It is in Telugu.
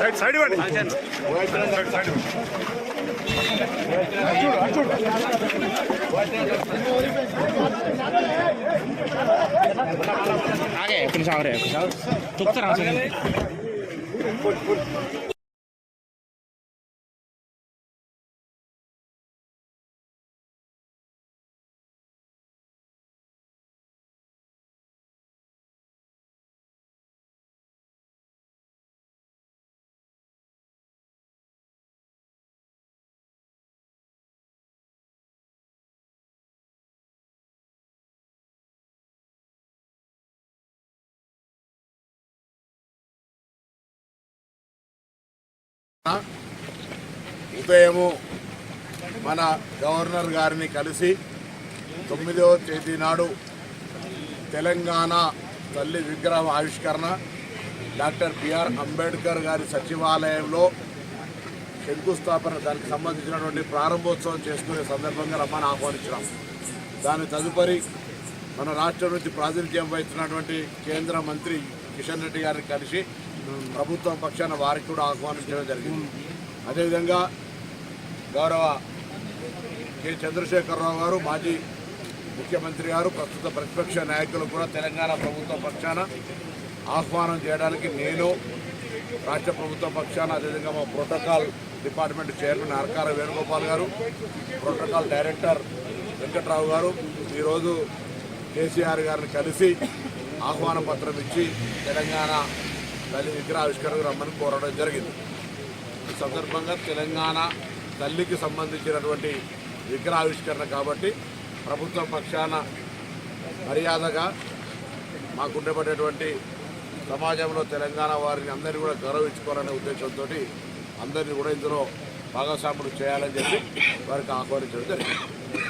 సైడ్ సైడ్ ఇవ్వండి. సైడ్ ఆగే కొంచెం ఆగరే కొంచెం తొక్కుతారా ఉదయము మన గవర్నర్ గారిని కలిసి తొమ్మిదవ తేదీ నాడు తెలంగాణ తల్లి విగ్రహం ఆవిష్కరణ డాక్టర్ బిఆర్ అంబేద్కర్ గారి సచివాలయంలో శంకుస్థాపన దానికి సంబంధించినటువంటి ప్రారంభోత్సవం చేసుకునే సందర్భంగా రమ్మని ఆహ్వానించినాం. దాని తదుపరి మన రాష్ట్రం నుంచి ప్రాతినిధ్యం వహిస్తున్నటువంటి కేంద్ర మంత్రి కిషన్ రెడ్డి గారిని కలిసి ప్రభుత్వం పక్షాన వారికి కూడా ఆహ్వానించడం జరిగింది. అదేవిధంగా గౌరవ కె. చంద్రశేఖరరావు గారు మాజీ ముఖ్యమంత్రి గారు ప్రస్తుత ప్రతిపక్ష నాయకులు కూడా తెలంగాణ ప్రభుత్వ పక్షాన ఆహ్వానం చేయడానికి నేను రాష్ట్ర ప్రభుత్వ పక్షాన అదేవిధంగా మా protocol department chairman Arkara Venugopal గారు ప్రోటోకాల్ డైరెక్టర్ వెంకట్రావు గారు ఈరోజు కేసీఆర్ గారిని కలిసి ఆహ్వాన పత్రం ఇచ్చి తెలంగాణ తల్లి విగ్రహావిష్కరణకు రమ్మని కోరడం జరిగింది. ఈ సందర్భంగా తెలంగాణ తల్లికి సంబంధించినటువంటి విగ్రహావిష్కరణ కాబట్టి ప్రభుత్వ పక్షాన మర్యాదగా మాకుండబడేటువంటి సమాజంలో తెలంగాణ వారిని అందరినీ కూడా గౌరవించుకోవాలనే ఉద్దేశంతో అందరినీ కూడా ఇందులో భాగస్వాములు చేయాలని చెప్పి వారికి ఆహ్వానించడం జరిగింది.